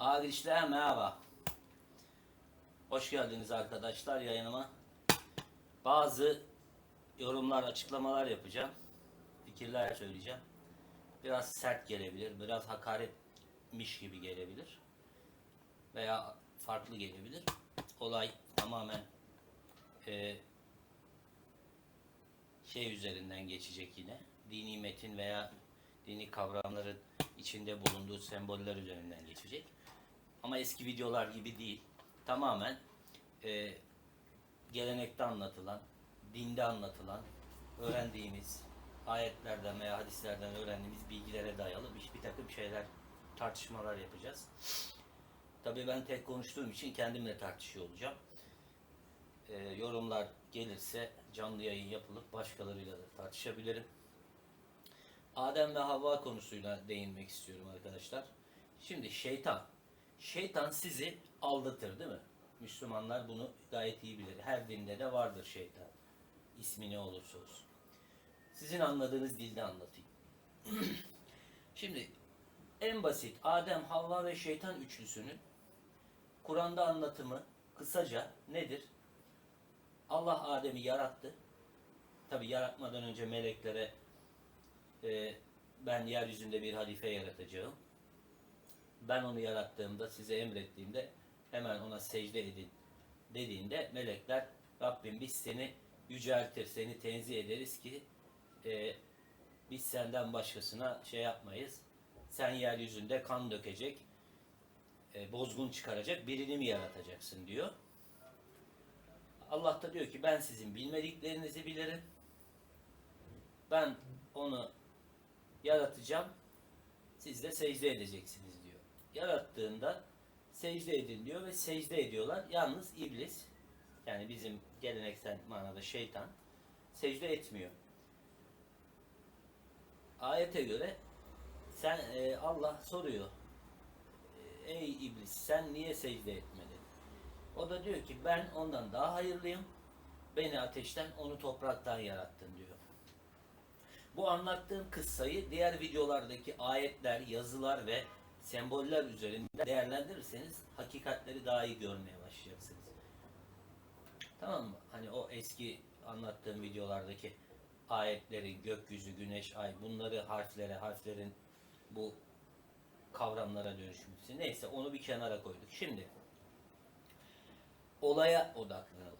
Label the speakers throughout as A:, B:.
A: Arkadaşlar merhaba. Hoş geldiniz arkadaşlar yayınıma. Bazı yorumlar, açıklamalar yapacağım. Fikirler söyleyeceğim. Biraz sert gelebilir, biraz hakaretmiş gibi gelebilir. Veya farklı gelebilir. Olay tamamen e, şey üzerinden geçecek yine. Dini metin veya dini kavramların içinde bulunduğu semboller üzerinden geçecek. Ama eski videolar gibi değil. Tamamen e, gelenekte anlatılan, dinde anlatılan, öğrendiğimiz ayetlerden veya hadislerden öğrendiğimiz bilgilere dayalı bir, bir takım şeyler, tartışmalar yapacağız. Tabii ben tek konuştuğum için kendimle tartışıyor olacağım. E, yorumlar gelirse canlı yayın yapılıp başkalarıyla da tartışabilirim. Adem ve Havva konusuyla değinmek istiyorum arkadaşlar. Şimdi şeytan. Şeytan sizi aldatır değil mi? Müslümanlar bunu gayet iyi bilir. Her dinde de vardır şeytan. İsmi ne olursa olsun. Sizin anladığınız dilde anlatayım. Şimdi en basit Adem, Havva ve şeytan üçlüsünün Kur'an'da anlatımı kısaca nedir? Allah Adem'i yarattı. Tabi yaratmadan önce meleklere e, ben yeryüzünde bir halife yaratacağım. Ben onu yarattığımda, size emrettiğimde hemen ona secde edin dediğinde melekler Rabbim biz seni yüceltir, seni tenzih ederiz ki e, biz senden başkasına şey yapmayız. Sen yeryüzünde kan dökecek, e, bozgun çıkaracak birini mi yaratacaksın diyor. Allah da diyor ki ben sizin bilmediklerinizi bilirim. Ben onu yaratacağım. Siz de secde edeceksiniz. Yarattığında secde edin diyor ve secde ediyorlar. Yalnız iblis yani bizim geleneksel manada şeytan secde etmiyor. Ayete göre sen e, Allah soruyor. E, Ey iblis sen niye secde etmedin? O da diyor ki ben ondan daha hayırlıyım. Beni ateşten onu topraktan yarattın diyor. Bu anlattığım kıssayı diğer videolardaki ayetler, yazılar ve semboller üzerinde değerlendirirseniz hakikatleri daha iyi görmeye başlayacaksınız. Tamam mı? Hani o eski anlattığım videolardaki ayetlerin gökyüzü, güneş, ay bunları harflere, harflerin bu kavramlara dönüşmesi. Neyse onu bir kenara koyduk. Şimdi olaya odaklanalım.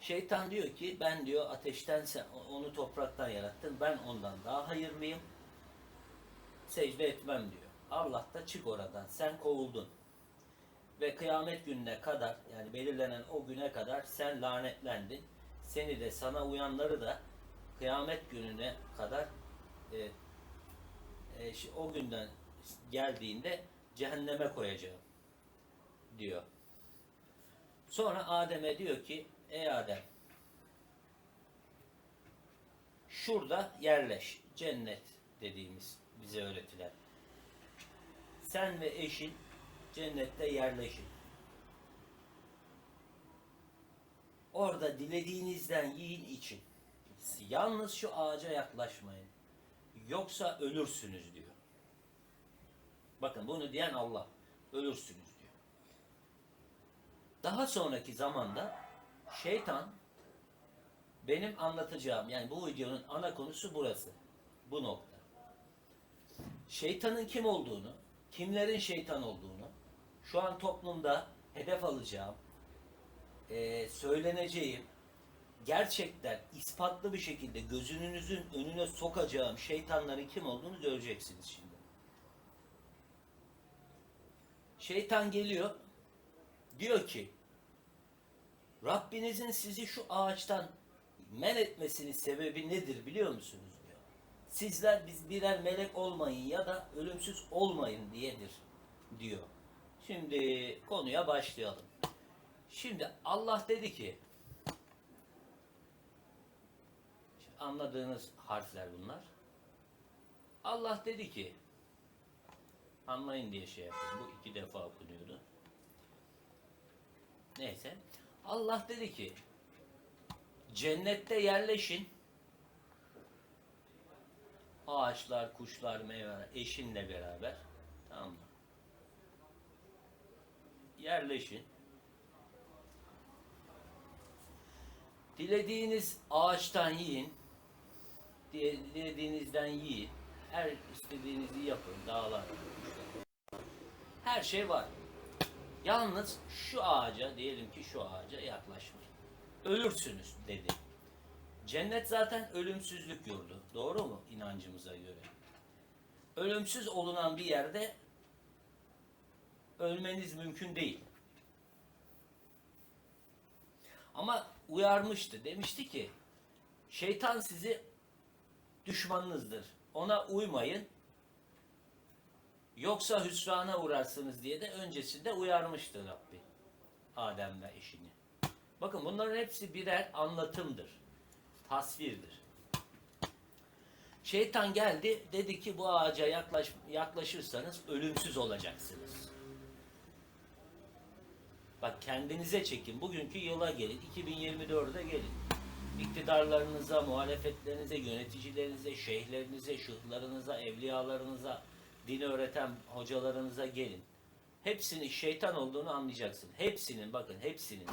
A: Şeytan diyor ki ben diyor ateşten sen onu topraktan yarattın. Ben ondan daha hayırlıyım. Secde etmem diyor. Allah da çık oradan. Sen kovuldun. Ve kıyamet gününe kadar yani belirlenen o güne kadar sen lanetlendin. Seni de sana uyanları da kıyamet gününe kadar e, e, o günden geldiğinde cehenneme koyacağım diyor. Sonra Adem'e diyor ki ey Adem şurada yerleş. Cennet dediğimiz bize öğretilen. Sen ve eşin cennette yerleşin. Orada dilediğinizden yiyin için. Yalnız şu ağaca yaklaşmayın. Yoksa ölürsünüz diyor. Bakın bunu diyen Allah. Ölürsünüz diyor. Daha sonraki zamanda şeytan benim anlatacağım yani bu videonun ana konusu burası. Bu nokta. Şeytanın kim olduğunu, kimlerin şeytan olduğunu, şu an toplumda hedef alacağım, eee, söyleneceğim, gerçekten ispatlı bir şekilde gözünüzün önüne sokacağım şeytanların kim olduğunu göreceksiniz şimdi. Şeytan geliyor, diyor ki, Rabbinizin sizi şu ağaçtan men etmesinin sebebi nedir biliyor musunuz. Sizler biz birer melek olmayın ya da ölümsüz olmayın diyedir diyor. Şimdi konuya başlayalım. Şimdi Allah dedi ki anladığınız harfler bunlar. Allah dedi ki anlayın diye şey yapıyorum. Bu iki defa okunuyordu. Neyse. Allah dedi ki cennette yerleşin. Ağaçlar, kuşlar, meyveler eşinle beraber. Tamam mı? yerleşin. Dilediğiniz ağaçtan yiyin. Dile- Dilediğinizden yiyin. Her istediğinizi yapın. Dağlar. Her şey var. Yalnız şu ağaca, diyelim ki şu ağaca yaklaşmayın. Ölürsünüz dedi. Cennet zaten ölümsüzlük yurdu. Doğru mu inancımıza göre? Ölümsüz olunan bir yerde ölmeniz mümkün değil. Ama uyarmıştı. Demişti ki şeytan sizi düşmanınızdır. Ona uymayın. Yoksa hüsrana uğrarsınız diye de öncesinde uyarmıştı Rabbi. Adem ve eşini. Bakın bunların hepsi birer anlatımdır. Tasvirdir. Şeytan geldi dedi ki bu ağaca yaklaş, yaklaşırsanız ölümsüz olacaksınız. Bak kendinize çekin. Bugünkü yıla gelin. 2024'e gelin. İktidarlarınıza, muhalefetlerinize, yöneticilerinize, şeyhlerinize, şıhlarınıza, evliyalarınıza, din öğreten hocalarınıza gelin. Hepsinin şeytan olduğunu anlayacaksın. Hepsinin bakın hepsinin.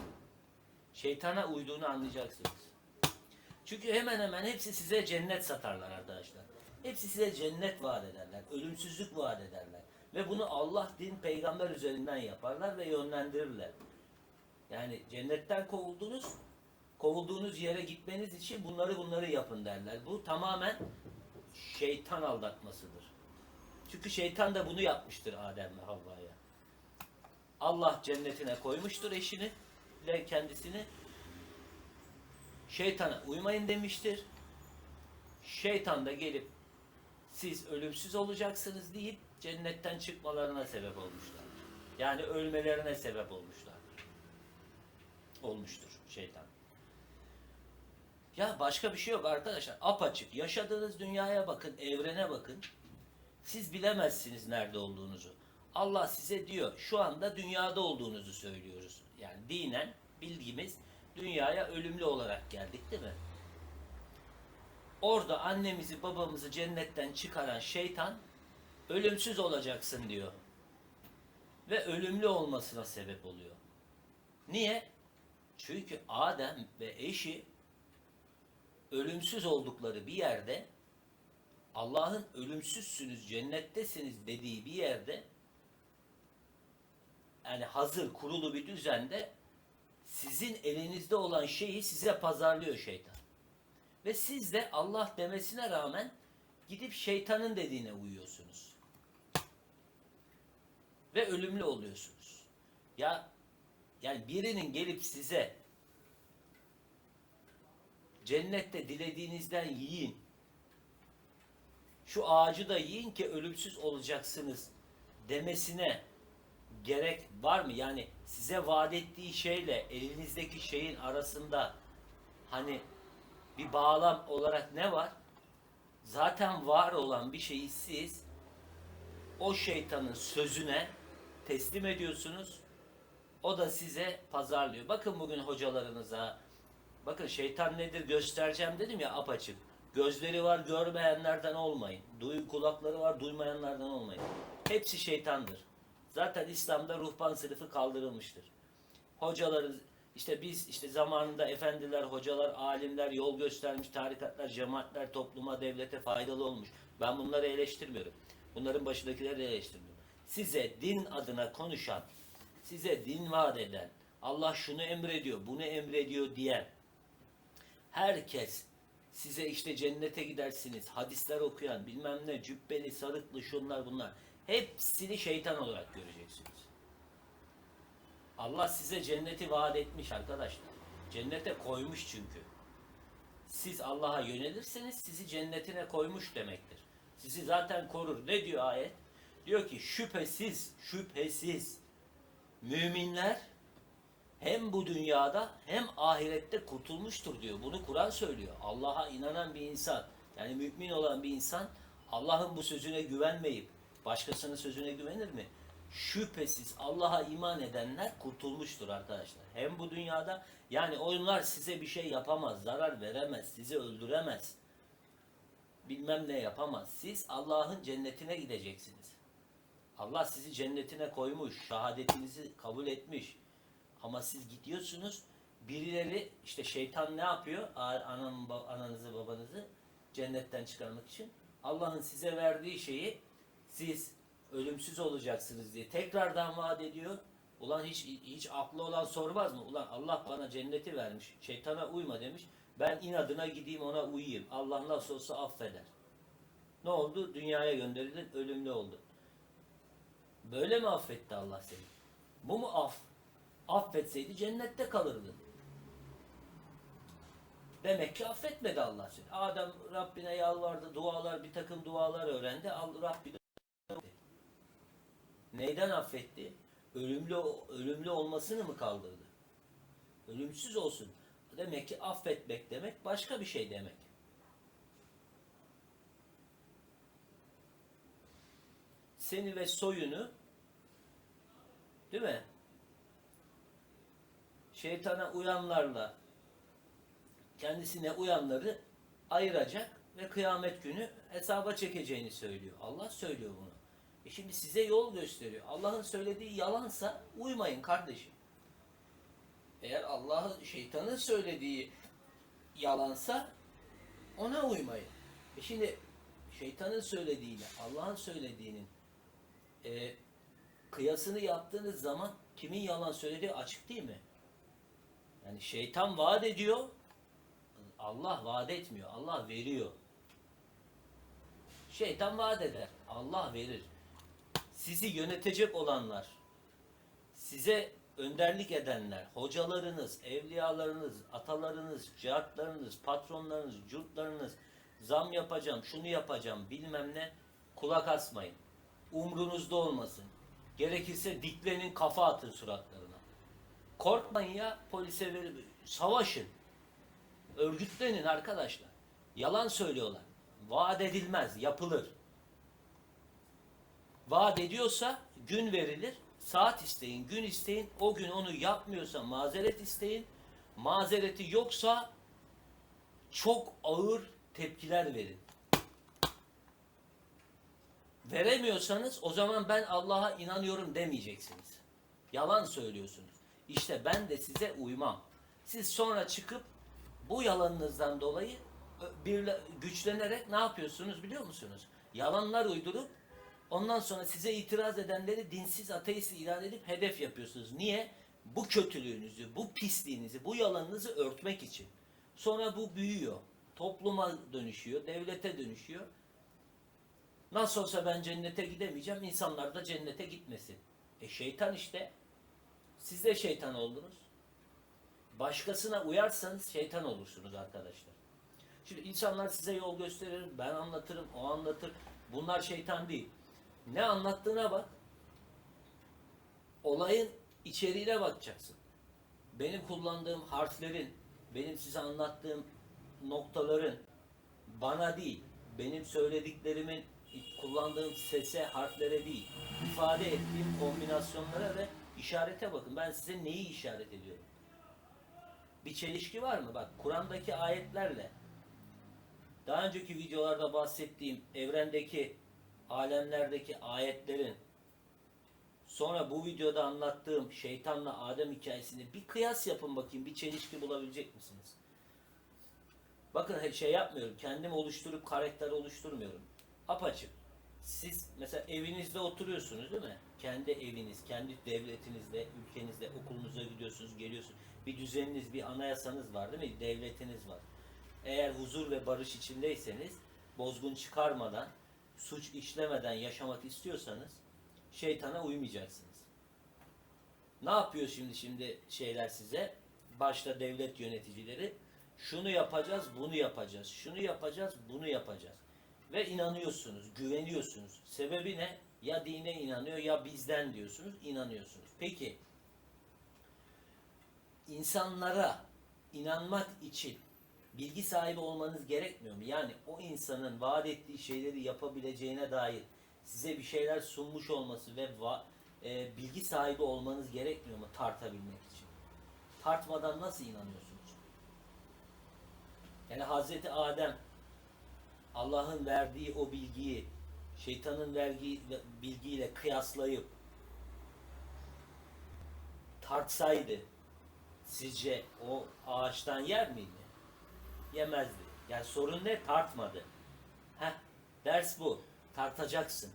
A: Şeytana uyduğunu anlayacaksınız. Çünkü hemen hemen hepsi size cennet satarlar arkadaşlar. Hepsi size cennet vaat ederler. Ölümsüzlük vaat ederler. Ve bunu Allah, din, peygamber üzerinden yaparlar ve yönlendirirler. Yani cennetten kovuldunuz, kovulduğunuz yere gitmeniz için bunları bunları yapın derler. Bu tamamen şeytan aldatmasıdır. Çünkü şeytan da bunu yapmıştır Adem ve Havva'ya. Allah cennetine koymuştur eşini ve kendisini. Şeytana uymayın demiştir. Şeytan da gelip siz ölümsüz olacaksınız deyip cennetten çıkmalarına sebep olmuşlar. Yani ölmelerine sebep olmuşlar. Olmuştur şeytan. Ya başka bir şey yok arkadaşlar. Apaçık. Yaşadığınız dünyaya bakın, evrene bakın. Siz bilemezsiniz nerede olduğunuzu. Allah size diyor, şu anda dünyada olduğunuzu söylüyoruz. Yani dinen bilgimiz dünyaya ölümlü olarak geldik değil mi? Orada annemizi babamızı cennetten çıkaran şeytan ölümsüz olacaksın diyor. Ve ölümlü olmasına sebep oluyor. Niye? Çünkü Adem ve eşi ölümsüz oldukları bir yerde Allah'ın ölümsüzsünüz, cennettesiniz dediği bir yerde yani hazır kurulu bir düzende sizin elinizde olan şeyi size pazarlıyor şeytan. Ve siz de Allah demesine rağmen gidip şeytanın dediğine uyuyorsunuz. Ve ölümlü oluyorsunuz. Ya yani birinin gelip size cennette dilediğinizden yiyin. Şu ağacı da yiyin ki ölümsüz olacaksınız demesine gerek var mı? Yani size vaat ettiği şeyle elinizdeki şeyin arasında hani bir bağlam olarak ne var? Zaten var olan bir şeyi siz o şeytanın sözüne teslim ediyorsunuz. O da size pazarlıyor. Bakın bugün hocalarınıza, bakın şeytan nedir göstereceğim dedim ya apaçık. Gözleri var görmeyenlerden olmayın. Duyu kulakları var duymayanlardan olmayın. Hepsi şeytandır. Zaten İslam'da ruhban sınıfı kaldırılmıştır. Hocaları işte biz işte zamanında efendiler, hocalar, alimler yol göstermiş, tarikatlar, cemaatler topluma, devlete faydalı olmuş. Ben bunları eleştirmiyorum. Bunların başındakileri eleştirmiyorum. Size din adına konuşan, size din vaat eden, Allah şunu emrediyor, bunu emrediyor diyen herkes size işte cennete gidersiniz, hadisler okuyan, bilmem ne, cübbeli, sarıklı, şunlar bunlar. Hepsini şeytan olarak göreceksiniz. Allah size cenneti vaat etmiş arkadaşlar. Cennete koymuş çünkü. Siz Allah'a yönelirseniz sizi cennetine koymuş demektir. Sizi zaten korur. Ne diyor ayet? Diyor ki şüphesiz, şüphesiz müminler hem bu dünyada hem ahirette kurtulmuştur diyor. Bunu Kur'an söylüyor. Allah'a inanan bir insan, yani mümin olan bir insan Allah'ın bu sözüne güvenmeyip başkasının sözüne güvenir mi? Şüphesiz Allah'a iman edenler kurtulmuştur arkadaşlar. Hem bu dünyada yani onlar size bir şey yapamaz, zarar veremez, sizi öldüremez. Bilmem ne yapamaz. Siz Allah'ın cennetine gideceksiniz. Allah sizi cennetine koymuş, şehadetinizi kabul etmiş. Ama siz gidiyorsunuz, birileri işte şeytan ne yapıyor? Ananızı, babanızı cennetten çıkarmak için. Allah'ın size verdiği şeyi siz ölümsüz olacaksınız diye tekrardan vaat ediyor. Ulan hiç hiç aklı olan sormaz mı? Ulan Allah bana cenneti vermiş. Şeytana uyma demiş. Ben inadına gideyim ona uyuyayım. Allah nasıl olsa affeder. Ne oldu? Dünyaya gönderildin, ölümlü oldun. Böyle mi affetti Allah seni? Bu mu af? Affetseydi cennette kalırdın. Demek ki affetmedi Allah seni. Adem Rabbine yalvardı, dualar, bir takım dualar öğrendi. Rabbi de. Neyden affetti? Ölümlü ölümlü olmasını mı kaldırdı? Ölümsüz olsun. Demek ki affetmek demek başka bir şey demek. Seni ve soyunu değil mi? Şeytana uyanlarla kendisine uyanları ayıracak ve kıyamet günü hesaba çekeceğini söylüyor. Allah söylüyor bunu. E şimdi size yol gösteriyor. Allah'ın söylediği yalansa uymayın kardeşim. Eğer Allah'ın şeytanın söylediği yalansa ona uymayın. E şimdi şeytanın söylediğiyle Allah'ın söylediğinin e, kıyasını yaptığınız zaman kimin yalan söylediği açık değil mi? Yani şeytan vaat ediyor, Allah vaat etmiyor, Allah veriyor. Şeytan vaat eder, Allah verir. Sizi yönetecek olanlar, size önderlik edenler, hocalarınız, evliyalarınız, atalarınız, cihatlarınız, patronlarınız, curtlarınız, zam yapacağım, şunu yapacağım, bilmem ne, kulak asmayın. Umrunuzda olmasın. Gerekirse diklenin kafa atın suratlarına. Korkmayın ya polise verip savaşın. Örgütlenin arkadaşlar. Yalan söylüyorlar. Vaat edilmez, yapılır. Vaat ediyorsa gün verilir. Saat isteyin, gün isteyin. O gün onu yapmıyorsa mazeret isteyin. Mazereti yoksa çok ağır tepkiler verin. Veremiyorsanız o zaman ben Allah'a inanıyorum demeyeceksiniz. Yalan söylüyorsunuz. İşte ben de size uymam. Siz sonra çıkıp bu yalanınızdan dolayı ö- bir güçlenerek ne yapıyorsunuz biliyor musunuz? Yalanlar uydurup ondan sonra size itiraz edenleri dinsiz ateist ilan edip hedef yapıyorsunuz. Niye? Bu kötülüğünüzü, bu pisliğinizi, bu yalanınızı örtmek için. Sonra bu büyüyor. Topluma dönüşüyor, devlete dönüşüyor. Nasıl olsa ben cennete gidemeyeceğim, insanlar da cennete gitmesin. E şeytan işte. Siz de şeytan oldunuz. Başkasına uyarsanız şeytan olursunuz arkadaşlar. Şimdi insanlar size yol gösterir, ben anlatırım, o anlatır. Bunlar şeytan değil. Ne anlattığına bak. Olayın içeriğine bakacaksın. Benim kullandığım harflerin, benim size anlattığım noktaların bana değil, benim söylediklerimin kullandığım sese, harflere değil, ifade ettiğim kombinasyonlara ve işarete bakın. Ben size neyi işaret ediyorum? Bir çelişki var mı? Bak Kur'an'daki ayetlerle daha önceki videolarda bahsettiğim evrendeki alemlerdeki ayetlerin sonra bu videoda anlattığım şeytanla Adem hikayesini bir kıyas yapın bakayım. Bir çelişki bulabilecek misiniz? Bakın he- şey yapmıyorum. Kendim oluşturup karakter oluşturmuyorum. Apaçık. Siz mesela evinizde oturuyorsunuz değil mi? Kendi eviniz, kendi devletinizde, ülkenizde, okulunuza gidiyorsunuz, geliyorsunuz. Bir düzeniniz, bir anayasanız var değil mi? Devletiniz var. Eğer huzur ve barış içindeyseniz, bozgun çıkarmadan, suç işlemeden yaşamak istiyorsanız şeytana uymayacaksınız. Ne yapıyor şimdi şimdi şeyler size? Başta devlet yöneticileri şunu yapacağız, bunu yapacağız. Şunu yapacağız, bunu yapacağız. Ve inanıyorsunuz, güveniyorsunuz. Sebebi ne? Ya dine inanıyor ya bizden diyorsunuz, inanıyorsunuz. Peki insanlara inanmak için bilgi sahibi olmanız gerekmiyor mu? Yani o insanın vaat ettiği şeyleri yapabileceğine dair size bir şeyler sunmuş olması ve va- e, bilgi sahibi olmanız gerekmiyor mu tartabilmek için? Tartmadan nasıl inanıyorsunuz? Yani Hazreti Adem Allah'ın verdiği o bilgiyi şeytanın vergi bilgiyle kıyaslayıp tartsaydı sizce o ağaçtan yer miydi? Yemezdi. Yani sorun ne? Tartmadı. Heh, ders bu. Tartacaksın.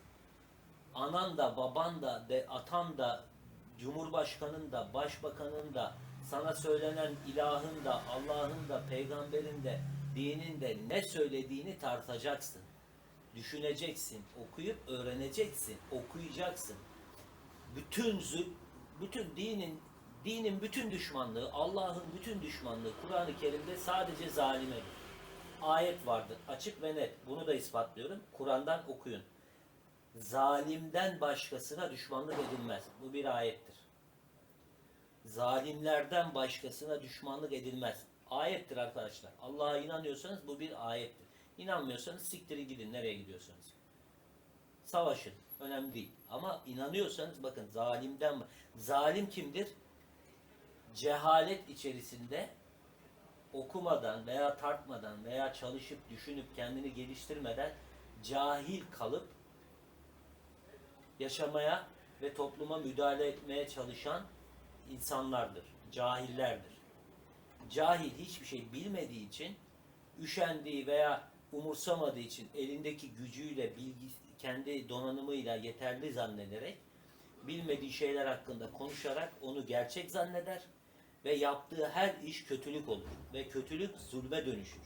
A: Anan da, baban da, de, atan da, cumhurbaşkanın da, başbakanın da, sana söylenen ilahın da, Allah'ın da, peygamberin de, dinin de ne söylediğini tartacaksın. Düşüneceksin, okuyup öğreneceksin, okuyacaksın. Bütün zül, bütün dinin dinin bütün düşmanlığı, Allah'ın bütün düşmanlığı Kur'an-ı Kerim'de sadece zalimedir. Ayet vardır. Açık ve net. Bunu da ispatlıyorum. Kur'an'dan okuyun. Zalimden başkasına düşmanlık edilmez. Bu bir ayettir. Zalimlerden başkasına düşmanlık edilmez. Ayettir arkadaşlar. Allah'a inanıyorsanız bu bir ayettir. İnanmıyorsanız siktirin gidin nereye gidiyorsanız. Savaşın. Önemli değil. Ama inanıyorsanız bakın zalimden zalim kimdir? Cehalet içerisinde okumadan veya tartmadan veya çalışıp düşünüp kendini geliştirmeden cahil kalıp yaşamaya ve topluma müdahale etmeye çalışan insanlardır. Cahillerdir. Cahil hiçbir şey bilmediği için üşendiği veya umursamadığı için elindeki gücüyle, bilgi, kendi donanımıyla yeterli zannederek bilmediği şeyler hakkında konuşarak onu gerçek zanneder ve yaptığı her iş kötülük olur ve kötülük zulme dönüşür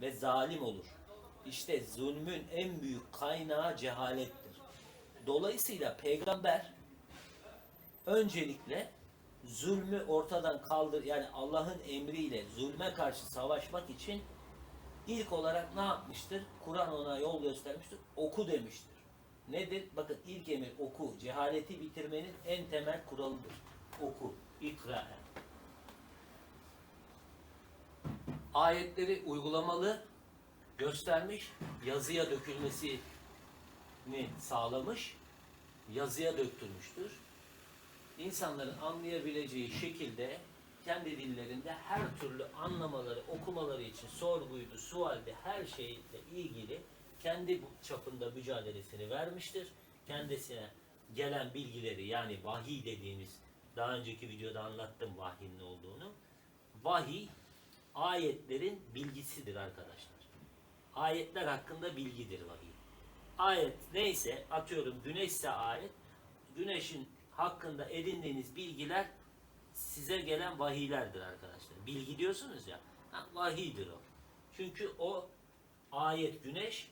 A: ve zalim olur. İşte zulmün en büyük kaynağı cehalettir. Dolayısıyla peygamber öncelikle zulmü ortadan kaldır yani Allah'ın emriyle zulme karşı savaşmak için ilk olarak ne yapmıştır? Kur'an ona yol göstermiştir. Oku demiştir. Nedir? Bakın ilk emir oku. Cehaleti bitirmenin en temel kuralıdır. Oku. İkra. Ayetleri uygulamalı göstermiş, yazıya dökülmesini sağlamış, yazıya döktürmüştür. İnsanların anlayabileceği şekilde kendi dillerinde her türlü anlamaları, okumaları için sorguydu, sualde her şeyle ilgili kendi çapında mücadelesini vermiştir. Kendisine gelen bilgileri yani vahiy dediğimiz daha önceki videoda anlattım vahyin ne olduğunu. Vahiy ayetlerin bilgisidir arkadaşlar. Ayetler hakkında bilgidir vahiy. Ayet neyse atıyorum güneşse ayet güneşin hakkında edindiğiniz bilgiler size gelen vahiylerdir arkadaşlar. Bilgi diyorsunuz ya. Ha, vahiydir o. Çünkü o ayet güneş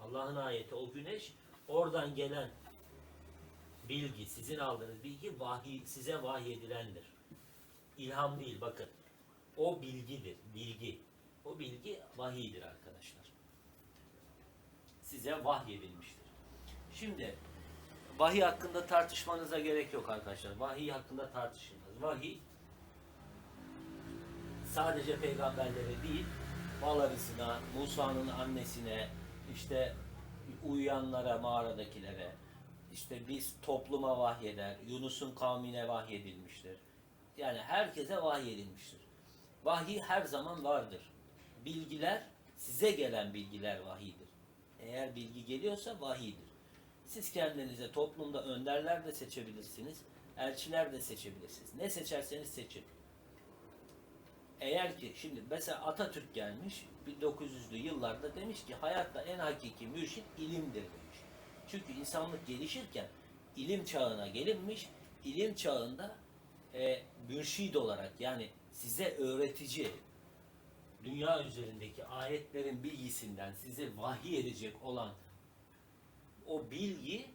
A: Allah'ın ayeti o güneş oradan gelen bilgi sizin aldığınız bilgi vahiy size vahiy edilendir. İlham değil bakın. O bilgidir. Bilgi. O bilgi vahiydir arkadaşlar. Size vahyedilmiştir. Şimdi vahiy hakkında tartışmanıza gerek yok arkadaşlar. Vahiy hakkında tartışılmaz. Vahiy sadece peygamberlere değil, Valarısına, Musa'nın annesine, işte uyuyanlara, mağaradakilere, işte biz topluma vahyeder, Yunus'un kavmine vahyedilmiştir. Yani herkese vahyedilmiştir. Vahiy her zaman vardır. Bilgiler, size gelen bilgiler vahiydir. Eğer bilgi geliyorsa vahiydir. Siz kendinize toplumda önderler de seçebilirsiniz, elçiler de seçebilirsiniz. Ne seçerseniz seçin. Eğer ki şimdi mesela Atatürk gelmiş 1900'lü yıllarda demiş ki hayatta en hakiki mürşit ilimdir demiş. Çünkü insanlık gelişirken ilim çağına gelinmiş, ilim çağında e, mürşid olarak yani size öğretici, dünya üzerindeki ayetlerin bilgisinden size vahiy edecek olan o bilgi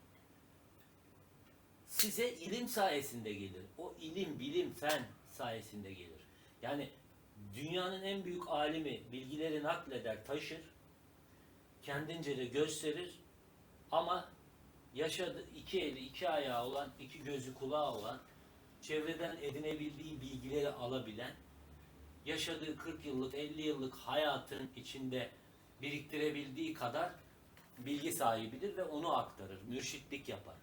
A: size ilim sayesinde gelir. O ilim, bilim, fen sayesinde gelir. Yani dünyanın en büyük alimi bilgileri nakleder, taşır, kendince de gösterir ama yaşadı iki eli, iki ayağı olan, iki gözü kulağı olan, çevreden edinebildiği bilgileri alabilen, yaşadığı 40 yıllık, 50 yıllık hayatın içinde biriktirebildiği kadar bilgi sahibidir ve onu aktarır, mürşitlik yapar.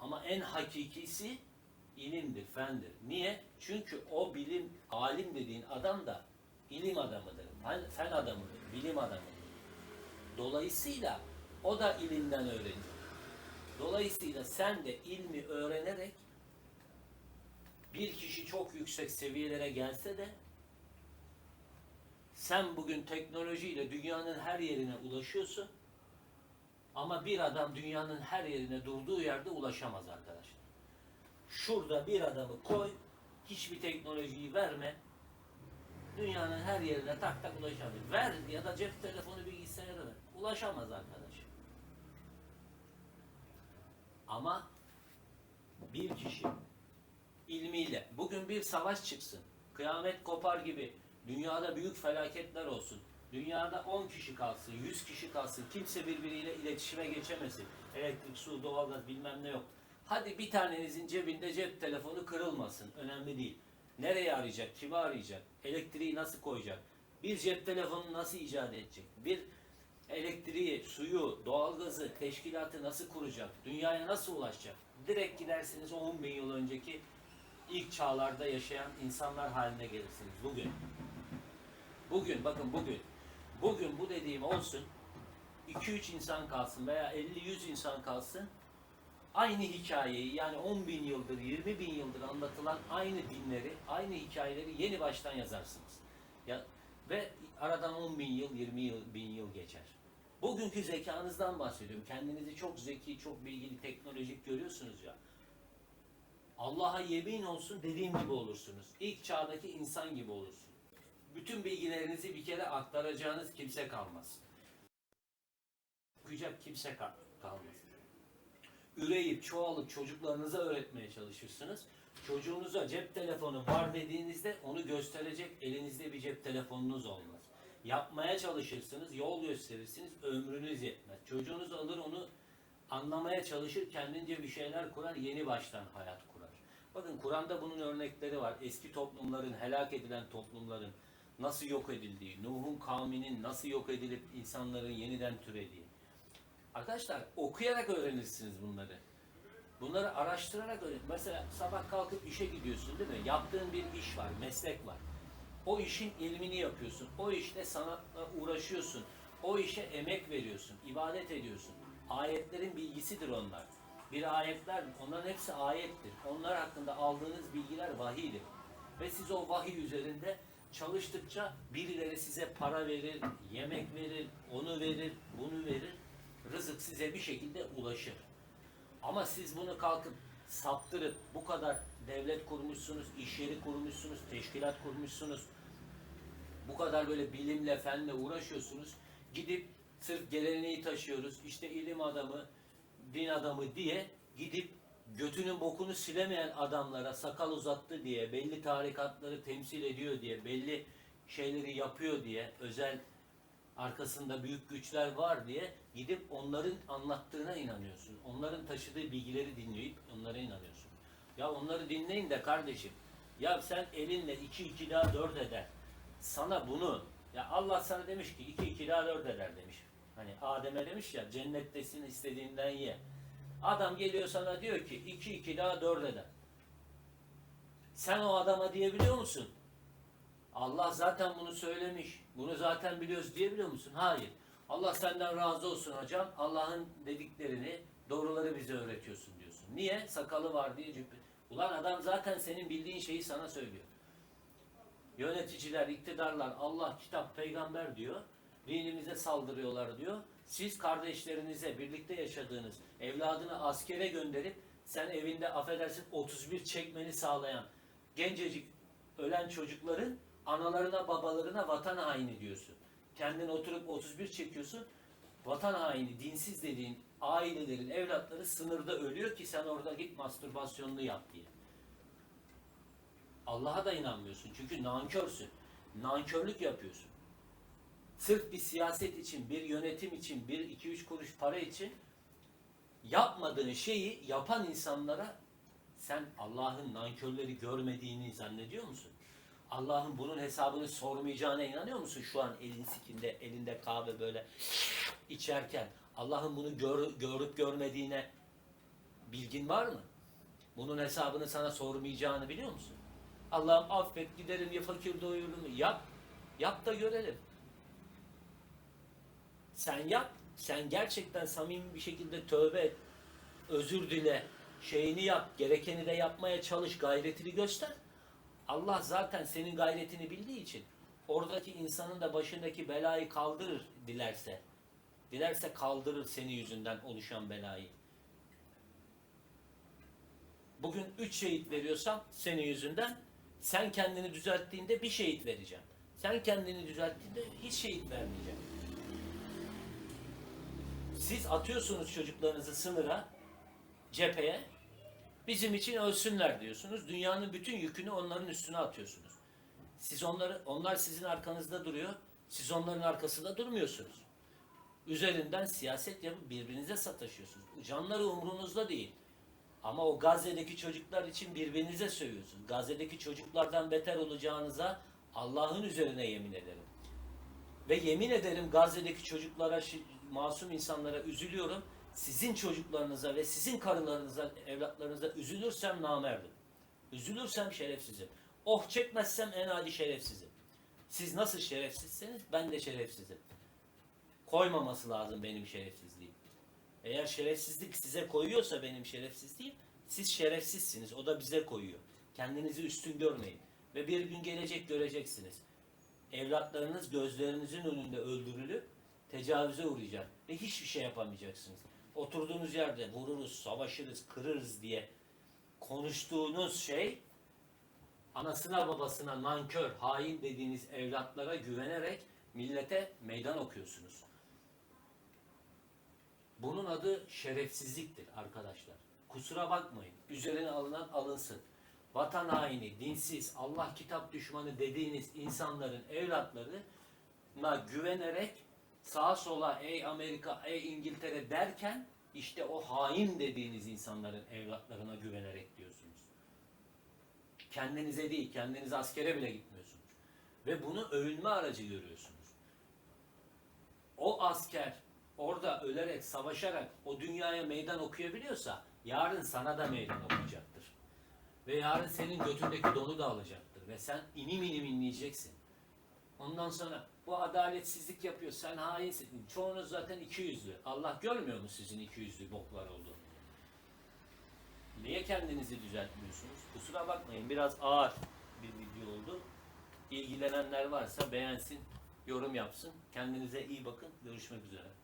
A: Ama en hakikisi ilimdir, fendir. Niye? Çünkü o bilim, alim dediğin adam da ilim adamıdır, fen, adamıdır, bilim adamıdır. Dolayısıyla o da ilimden öğrenir. Dolayısıyla sen de ilmi öğrenerek bir kişi çok yüksek seviyelere gelse de sen bugün teknolojiyle dünyanın her yerine ulaşıyorsun. Ama bir adam dünyanın her yerine durduğu yerde ulaşamaz arkadaşlar. Şurada bir adamı koy, hiçbir teknolojiyi verme. Dünyanın her yerine tak tak ulaşabilir. Ver ya da cep telefonu bilgisayarı ver. Ulaşamaz arkadaş. Ama bir kişi ilmiyle bugün bir savaş çıksın. Kıyamet kopar gibi dünyada büyük felaketler olsun. Dünyada 10 kişi kalsın, 100 kişi kalsın. Kimse birbiriyle iletişime geçemesin. Elektrik, su, doğalgaz bilmem ne yok. Hadi bir tanenizin cebinde cep telefonu kırılmasın. Önemli değil. Nereye arayacak? Kimi arayacak? Elektriği nasıl koyacak? Bir cep telefonu nasıl icat edecek? Bir elektriği, suyu, doğalgazı, teşkilatı nasıl kuracak? Dünyaya nasıl ulaşacak? Direkt gidersiniz 10 bin yıl önceki ilk çağlarda yaşayan insanlar haline gelirsiniz bugün. Bugün bakın bugün. Bugün bu dediğim olsun. 2-3 insan kalsın veya 50-100 insan kalsın. Aynı hikayeyi yani 10 bin yıldır, 20 bin yıldır anlatılan aynı dinleri, aynı hikayeleri yeni baştan yazarsınız. Ya, ve aradan 10 bin yıl, 20 yıl, bin yıl geçer. Bugünkü zekanızdan bahsediyorum. Kendinizi çok zeki, çok bilgili, teknolojik görüyorsunuz ya. Allah'a yemin olsun dediğim gibi olursunuz. İlk çağdaki insan gibi olursunuz. Bütün bilgilerinizi bir kere aktaracağınız kimse kalmaz. Okuyacak kimse kal- kalmaz. Üreyip çoğalıp çocuklarınıza öğretmeye çalışırsınız. Çocuğunuza cep telefonu var dediğinizde onu gösterecek elinizde bir cep telefonunuz olmaz. Yapmaya çalışırsınız, yol gösterirsiniz, ömrünüz yetmez. Çocuğunuz alır onu anlamaya çalışır, kendince bir şeyler kurar, yeni baştan hayat. Bakın Kur'an'da bunun örnekleri var. Eski toplumların, helak edilen toplumların nasıl yok edildiği, Nuh'un kavminin nasıl yok edilip insanların yeniden türediği. Arkadaşlar okuyarak öğrenirsiniz bunları. Bunları araştırarak öğren. Mesela sabah kalkıp işe gidiyorsun değil mi? Yaptığın bir iş var, meslek var. O işin ilmini yapıyorsun. O işte sanatla uğraşıyorsun. O işe emek veriyorsun, ibadet ediyorsun. Ayetlerin bilgisidir onlar. Bir ayetler, onların hepsi ayettir. Onlar hakkında aldığınız bilgiler vahiydir. Ve siz o vahiy üzerinde çalıştıkça birileri size para verir, yemek verir, onu verir, bunu verir. Rızık size bir şekilde ulaşır. Ama siz bunu kalkıp saptırıp bu kadar devlet kurmuşsunuz, iş yeri kurmuşsunuz, teşkilat kurmuşsunuz. Bu kadar böyle bilimle, fenle uğraşıyorsunuz. Gidip sırf geleneği taşıyoruz, işte ilim adamı, din adamı diye gidip götünün bokunu silemeyen adamlara sakal uzattı diye, belli tarikatları temsil ediyor diye, belli şeyleri yapıyor diye, özel arkasında büyük güçler var diye gidip onların anlattığına inanıyorsun. Onların taşıdığı bilgileri dinleyip onlara inanıyorsun. Ya onları dinleyin de kardeşim. Ya sen elinle 2 2 daha 4 eder. Sana bunu ya Allah sana demiş ki 2 2 daha 4 eder demiş. Hani Adem'e demiş ya cennettesin istediğinden ye. Adam geliyor sana diyor ki 2 2 daha 4 eder. Sen o adama diyebiliyor musun? Allah zaten bunu söylemiş. Bunu zaten biliyoruz diyebiliyor musun? Hayır. Allah senden razı olsun hocam. Allah'ın dediklerini, doğruları bize öğretiyorsun diyorsun. Niye? Sakalı var diye cübbü. Ulan adam zaten senin bildiğin şeyi sana söylüyor. Yöneticiler, iktidarlar, Allah, kitap, peygamber diyor. Dinimize saldırıyorlar diyor. Siz kardeşlerinize, birlikte yaşadığınız evladını askere gönderip sen evinde affedersin 31 çekmeni sağlayan gencecik ölen çocukların analarına babalarına vatan haini diyorsun. Kendin oturup 31 çekiyorsun. Vatan haini, dinsiz dediğin ailelerin evlatları sınırda ölüyor ki sen orada git mastürbasyonunu yap diye. Allah'a da inanmıyorsun çünkü nankörsün. Nankörlük yapıyorsun. Sırf bir siyaset için, bir yönetim için, bir iki üç kuruş para için yapmadığın şeyi yapan insanlara sen Allah'ın nankörleri görmediğini zannediyor musun? Allah'ın bunun hesabını sormayacağına inanıyor musun? Şu an elin sikinde, elinde kahve böyle içerken Allah'ın bunu gör, görüp görmediğine bilgin var mı? Bunun hesabını sana sormayacağını biliyor musun? Allah'ım affet giderim ya fakir doyururum. Yap. Yap da görelim. Sen yap. Sen gerçekten samimi bir şekilde tövbe et. özür dile, şeyini yap, gerekeni de yapmaya çalış, gayretini göster. Allah zaten senin gayretini bildiği için oradaki insanın da başındaki belayı kaldırır dilerse. Dilerse kaldırır senin yüzünden oluşan belayı. Bugün üç şehit veriyorsam senin yüzünden sen kendini düzelttiğinde bir şehit vereceğim. Sen kendini düzelttiğinde hiç şehit vermeyeceğim. Siz atıyorsunuz çocuklarınızı sınıra, cepheye. Bizim için ölsünler diyorsunuz. Dünyanın bütün yükünü onların üstüne atıyorsunuz. Siz onları, onlar sizin arkanızda duruyor. Siz onların arkasında durmuyorsunuz. Üzerinden siyaset yapıp birbirinize sataşıyorsunuz. Canları umrunuzda değil. Ama o Gazze'deki çocuklar için birbirinize sövüyorsunuz. Gazze'deki çocuklardan beter olacağınıza Allah'ın üzerine yemin ederim. Ve yemin ederim Gazze'deki çocuklara, masum insanlara üzülüyorum. Sizin çocuklarınıza ve sizin karılarınıza, evlatlarınıza üzülürsem namerdim. Üzülürsem şerefsizim. Oh çekmezsem en adi şerefsizim. Siz nasıl şerefsizseniz ben de şerefsizim. Koymaması lazım benim şerefsizliğim. Eğer şerefsizlik size koyuyorsa benim şerefsizliğim, siz şerefsizsiniz. O da bize koyuyor. Kendinizi üstün görmeyin. Ve bir gün gelecek göreceksiniz. Evlatlarınız gözlerinizin önünde öldürülüp tecavüze uğrayacak. Ve hiçbir şey yapamayacaksınız. Oturduğunuz yerde vururuz, savaşırız, kırırız diye konuştuğunuz şey anasına babasına nankör, hain dediğiniz evlatlara güvenerek millete meydan okuyorsunuz. Bunun adı şerefsizliktir arkadaşlar. Kusura bakmayın. Üzerine alınan alınsın. Vatan haini, dinsiz, Allah kitap düşmanı dediğiniz insanların evlatlarına güvenerek sağa sola ey Amerika, ey İngiltere derken işte o hain dediğiniz insanların evlatlarına güvenerek diyorsunuz. Kendinize değil, kendiniz askere bile gitmiyorsunuz. Ve bunu övünme aracı görüyorsunuz o asker orada ölerek, savaşarak o dünyaya meydan okuyabiliyorsa yarın sana da meydan okuyacaktır. Ve yarın senin götündeki donu da alacaktır. Ve sen inim inim inleyeceksin. Ondan sonra bu adaletsizlik yapıyor. Sen hainsin. Çoğunuz zaten iki yüzlü. Allah görmüyor mu sizin iki yüzlü boklar olduğunu? Niye kendinizi düzeltmiyorsunuz? Kusura bakmayın biraz ağır bir video oldu. İlgilenenler varsa beğensin, yorum yapsın. Kendinize iyi bakın. Görüşmek üzere.